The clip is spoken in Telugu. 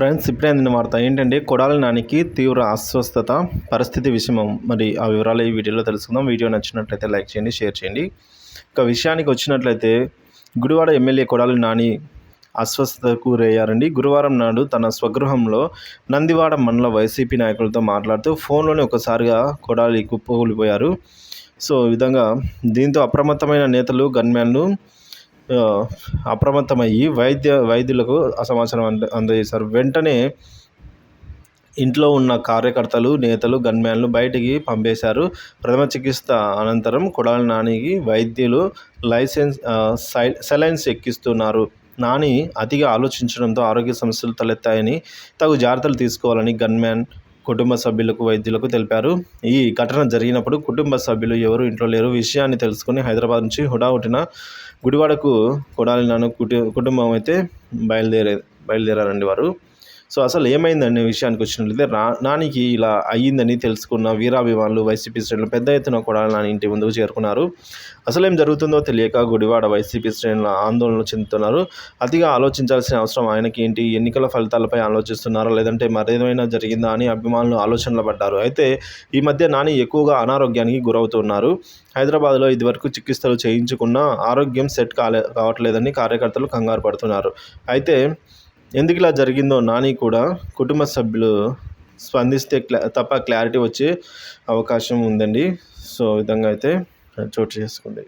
ఫ్రెండ్స్ ఇప్పుడే అందిన వార్త ఏంటంటే కొడాలి నానికి తీవ్ర అస్వస్థత పరిస్థితి విషయం. మరి ఆ వివరాలు ఈ వీడియోలో తెలుసుకుందాం. వీడియో నచ్చినట్లయితే లైక్ చేయండి షేర్ చేయండి. ఇక విషయానికి వచ్చినట్లయితే గుడివాడ ఎమ్మెల్యే కొడాలి నాని అస్వస్థతకు గురయ్యారండి గురువారం నాడు తన స్వగృహంలో నందివాడ మండల వైసీపీ నాయకులతో మాట్లాడుతూ ఫోన్లోనే ఒకసారిగా కొడాలి కుప్పకూలిపోయారు సో ఈ విధంగా దీంతో అప్రమత్తమైన నేతలు గన్మ్యాన్లు అప్రమత్తమయ్యి వైద్య వైద్యులకు సమాచారం అంద అందజేశారు. వెంటనే ఇంట్లో ఉన్న కార్యకర్తలు నేతలు గన్మ్యాన్లు బయటికి పంపేశారు. ప్రథమ చికిత్స అనంతరం కొడాలి నానికి వైద్యులు లైసెన్స్ సెలైన్స్ ఎక్కిస్తున్నారు. నాని అతిగా ఆలోచించడంతో ఆరోగ్య సమస్యలు తలెత్తాయని తగు జాగ్రత్తలు తీసుకోవాలని గన్మ్యాన్ కుటుంబ సభ్యులకు వైద్యులకు తెలిపారు. ఈ ఘటన జరిగినప్పుడు కుటుంబ సభ్యులు ఎవరు ఇంట్లో లేరు విషయాన్ని తెలుసుకుని హైదరాబాద్ నుంచి హుటాహుటిన గుడివాడకు కొడాలి నాన్న కుటుంబం అయితే బయలుదేరే బయలుదేరారండి వారు. సో అసలు ఏమైందనే విషయానికి వచ్చినట్లయితే రా నానికి ఇలా అయ్యిందని తెలుసుకున్న వీరాభిమానులు వైసీపీ శ్రేణులు పెద్ద ఎత్తున కూడా నాని ఇంటి ముందుకు చేరుకున్నారు. అసలు ఏం జరుగుతుందో తెలియక గుడివాడ వైసీపీ శ్రేణుల ఆందోళన చెందుతున్నారు. అతిగా ఆలోచించాల్సిన అవసరం ఆయనకి ఏంటి? ఎన్నికల ఫలితాలపై ఆలోచిస్తున్నారా? లేదంటే మరేదైనా జరిగిందా అని అభిమానులు ఆలోచనలు పడ్డారు. అయితే ఈ మధ్య నాని ఎక్కువగా అనారోగ్యానికి గురవుతున్నారు. హైదరాబాద్లో ఇదివరకు చికిత్సలు చేయించుకున్న ఆరోగ్యం సెట్ కాలే కావట్లేదని కార్యకర్తలు కంగారు పడుతున్నారు. అయితే ఎందుకు ఇలా జరిగిందో నాని కూడా కుటుంబ సభ్యులు స్పందిస్తే క్లా తప్ప క్లారిటీ వచ్చే అవకాశం ఉందండి. సో విధంగా అయితే చోటు చేసుకుంది.